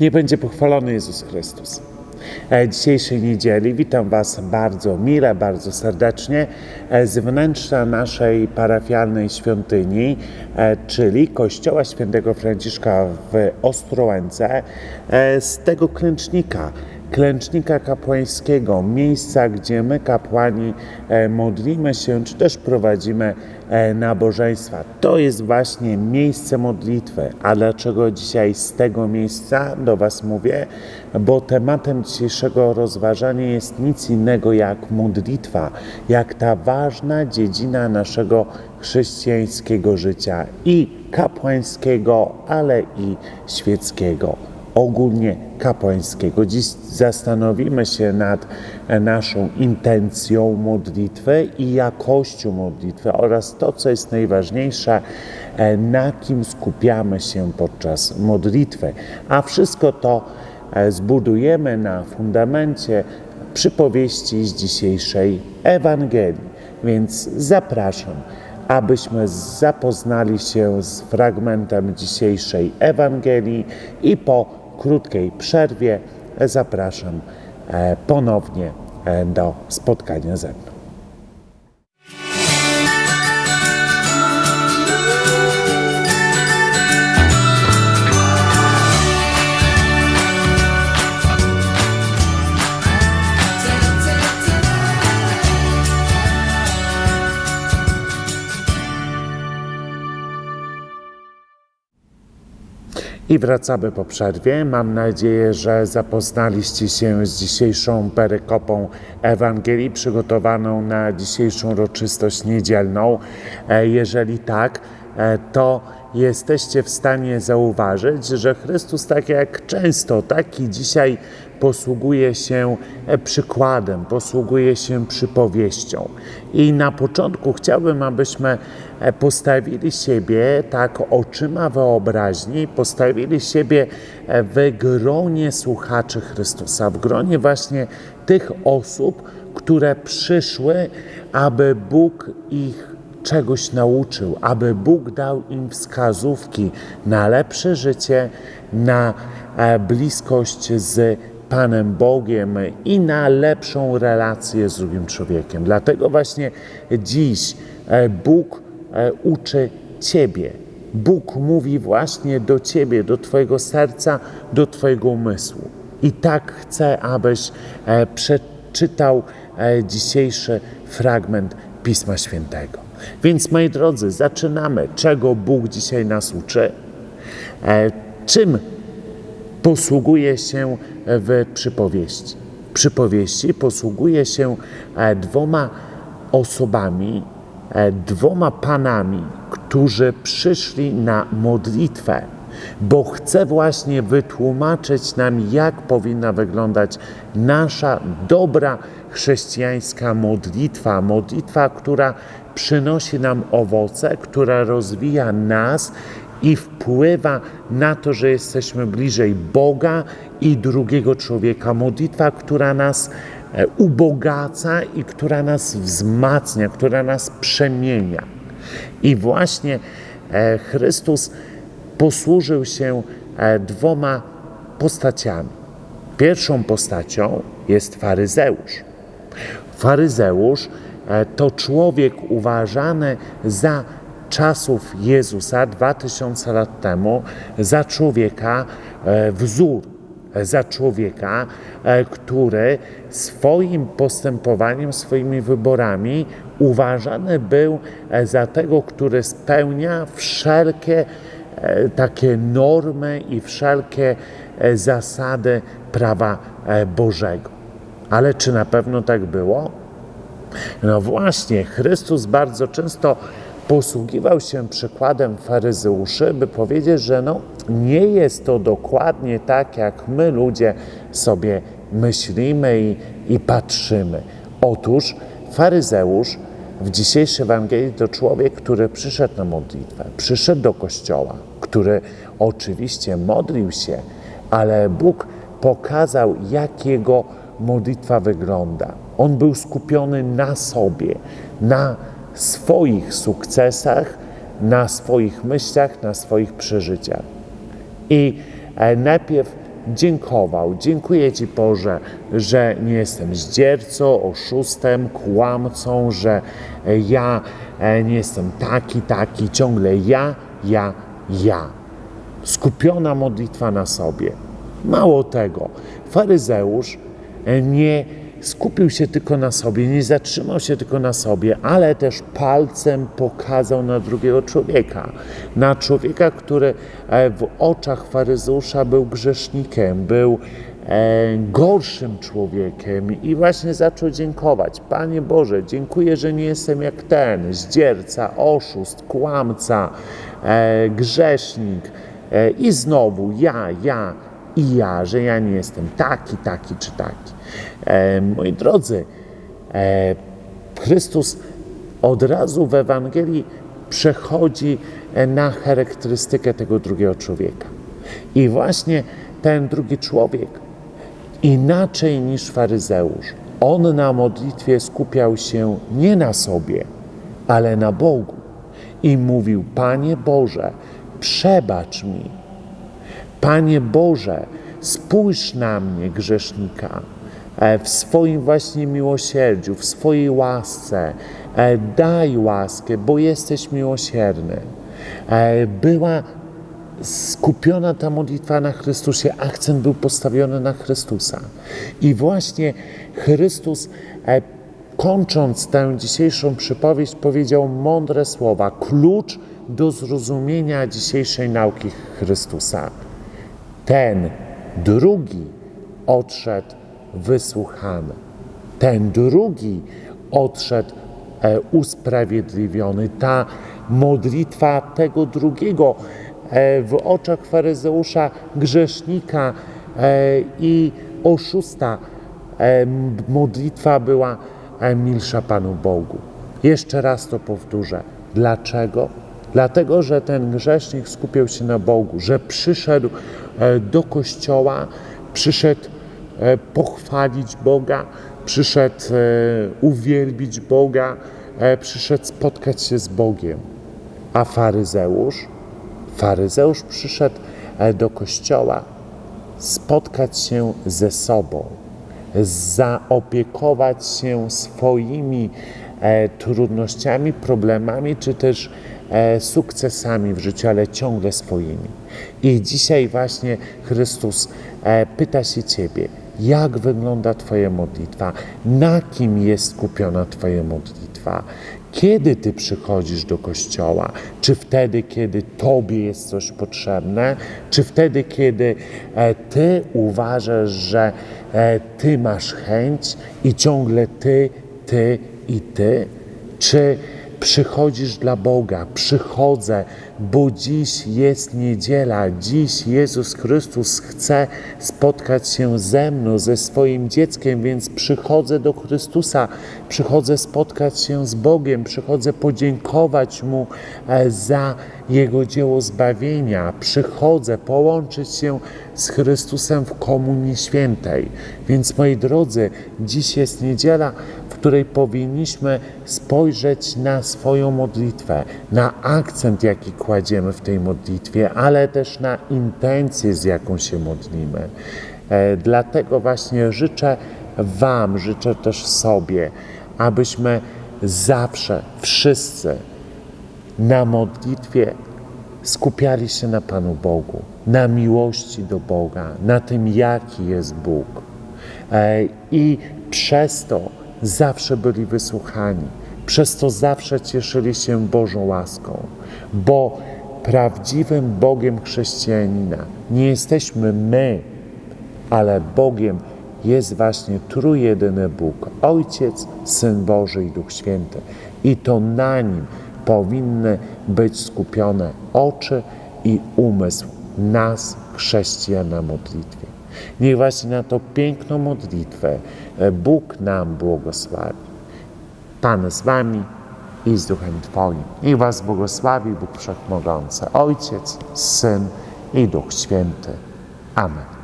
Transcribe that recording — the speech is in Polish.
Nie będzie pochwalony Jezus Chrystus. E, Dzisiejszej niedzieli witam Was bardzo mile, bardzo serdecznie e, z wnętrza naszej parafialnej świątyni, e, czyli Kościoła Świętego Franciszka w Ostrołęce, z tego klęcznika, klęcznika kapłańskiego, miejsca, gdzie my kapłani e, modlimy się, czy też prowadzimy e, nabożeństwa. To jest właśnie miejsce modlitwy. A dlaczego dzisiaj z tego miejsca do Was mówię? Bo tematem dzisiejszego rozważania jest nic innego jak modlitwa, jak ta ważna dziedzina naszego chrześcijańskiego życia i kapłańskiego, ale i świeckiego ogólnie kapłańskiego. Dziś zastanowimy się nad naszą intencją modlitwy i jakością modlitwy oraz to, co jest najważniejsze, na kim skupiamy się podczas modlitwy. A wszystko to zbudujemy na fundamencie przypowieści z dzisiejszej Ewangelii. Więc zapraszam, abyśmy zapoznali się z fragmentem dzisiejszej Ewangelii i po krótkiej przerwie zapraszam e, ponownie e, do spotkania ze mną. I wracamy po przerwie. Mam nadzieję, że zapoznaliście się z dzisiejszą perykopą Ewangelii przygotowaną na dzisiejszą uroczystość niedzielną. E, Jeżeli tak, e, to jesteście w stanie zauważyć, że Chrystus, tak jak często, tak i dzisiaj posługuje się e, przykładem, posługuje się przypowieścią. I na początku chciałbym, abyśmy e, postawili siebie tak oczyma wyobraźni, postawili siebie e, w gronie słuchaczy Chrystusa, w gronie właśnie tych osób, które przyszły, aby Bóg ich czegoś nauczył, aby Bóg dał im wskazówki na lepsze życie, na bliskość z Panem Bogiem i na lepszą relację z drugim człowiekiem. Dlatego właśnie dziś Bóg uczy Ciebie. Bóg mówi właśnie do Ciebie, do Twojego serca, do Twojego umysłu. I tak chcę, abyś przeczytał dzisiejszy fragment Pisma Świętego. Więc moi drodzy, zaczynamy. Czego Bóg dzisiaj nas uczy? Czym posługuje się w przypowieści. Przypowieści posługuje się dwoma osobami, dwoma panami, którzy przyszli na modlitwę, bo chce właśnie wytłumaczyć nam, jak powinna wyglądać nasza dobra chrześcijańska modlitwa. Modlitwa, która przynosi nam owoce, która rozwija nas i wpływa na to, że jesteśmy bliżej Boga i drugiego człowieka. Modlitwa, która nas ubogaca i która nas wzmacnia, która nas przemienia. I właśnie Chrystus posłużył się dwoma postaciami. Pierwszą postacią jest faryzeusz. Faryzeusz to człowiek uważany za czasów Jezusa 2000 lat temu za człowieka wzór, za człowieka, który swoim postępowaniem, swoimi wyborami uważany był za tego, który spełnia wszelkie takie normy i wszelkie zasady prawa Bożego. Ale czy na pewno tak było? No właśnie, Chrystus bardzo często posługiwał się przykładem faryzeuszy, by powiedzieć, że no, nie jest to dokładnie tak, jak my ludzie sobie myślimy i, i patrzymy. Otóż faryzeusz w dzisiejszej Ewangelii to człowiek, który przyszedł na modlitwę, przyszedł do kościoła, który oczywiście modlił się, ale Bóg pokazał, jak jego modlitwa wygląda. On był skupiony na sobie, na swoich sukcesach, na swoich myślach, na swoich przeżyciach. I najpierw dziękował. Dziękuję Ci, Boże, że nie jestem zdziercą, oszustem, kłamcą, że e, ja e, nie jestem taki, taki, ciągle ja, ja, ja. Skupiona modlitwa na sobie. Mało tego, faryzeusz e, nie skupił się tylko na sobie, nie zatrzymał się tylko na sobie, ale też palcem pokazał na drugiego człowieka. Na człowieka, który e, w oczach faryzeusza był grzesznikiem, był e, gorszym człowiekiem i właśnie zaczął dziękować. Panie Boże, dziękuję, że nie jestem jak ten, zdzierca, oszust, kłamca, e, grzesznik. I znowu ja, ja i ja, że ja nie jestem taki, taki czy taki. E, moi drodzy, e, Chrystus od razu w Ewangelii przechodzi e, na charakterystykę tego drugiego człowieka. I właśnie ten drugi człowiek, inaczej niż faryzeusz, on na modlitwie skupiał się nie na sobie, ale na Bogu. I mówił: Panie Boże, przebacz mi. Panie Boże, spójrz na mnie, grzesznika, w swoim właśnie miłosierdziu, w swojej łasce. E, Daj łaskę, bo jesteś miłosierny. E, Była skupiona ta modlitwa na Chrystusie, akcent był postawiony na Chrystusa. I właśnie Chrystus, e, kończąc tę dzisiejszą przypowieść, powiedział mądre słowa, klucz do zrozumienia dzisiejszej nauki Chrystusa. Ten drugi odszedł wysłuchany. Ten drugi odszedł e, usprawiedliwiony. Ta modlitwa tego drugiego e, w oczach faryzeusza, grzesznika e, i oszusta e, modlitwa była e, milsza Panu Bogu. Jeszcze raz to powtórzę. Dlaczego? Dlatego, że ten grzesznik skupiał się na Bogu, że przyszedł e, do kościoła, przyszedł pochwalić Boga, przyszedł e, uwielbić Boga, e, przyszedł spotkać się z Bogiem. A faryzeusz? Faryzeusz przyszedł e, do kościoła spotkać się ze sobą, zaopiekować się swoimi e, trudnościami, problemami, czy też e, sukcesami w życiu, ale ciągle swoimi. I dzisiaj właśnie Chrystus e, pyta się Ciebie, jak wygląda Twoja modlitwa, na kim jest skupiona Twoja modlitwa, kiedy Ty przychodzisz do kościoła? Czy wtedy, kiedy Tobie jest coś potrzebne? Czy wtedy, kiedy e, Ty uważasz, że e, Ty masz chęć i ciągle Ty, Ty i Ty? Czy przychodzisz dla Boga? Przychodzę, bo dziś jest niedziela. Dziś Jezus Chrystus chce spotkać się ze mną, ze swoim dzieckiem, więc przychodzę do Chrystusa, przychodzę spotkać się z Bogiem, przychodzę podziękować Mu e, za Jego dzieło zbawienia. Przychodzę połączyć się z Chrystusem w Komunii Świętej. Więc moi drodzy, dziś jest niedziela, której powinniśmy spojrzeć na swoją modlitwę, na akcent, jaki kładziemy w tej modlitwie, ale też na intencję, z jaką się modlimy. E, Dlatego właśnie życzę Wam, życzę też sobie, abyśmy zawsze, wszyscy na modlitwie skupiali się na Panu Bogu, na miłości do Boga, na tym, jaki jest Bóg. E, I przez to zawsze byli wysłuchani, przez to zawsze cieszyli się Bożą łaską, bo prawdziwym Bogiem chrześcijanina nie jesteśmy my, ale Bogiem jest właśnie trójjedyny Bóg, Ojciec, Syn Boży i Duch Święty. I to na Nim powinny być skupione oczy i umysł nas, chrześcijan na modlitwie. Niech właśnie na tą piękną modlitwę e, Bóg nam błogosławi. Pan z Wami i z Duchem Twoim. Niech Was błogosławi Bóg Wszechmogący, Ojciec, Syn i Duch Święty. Amen.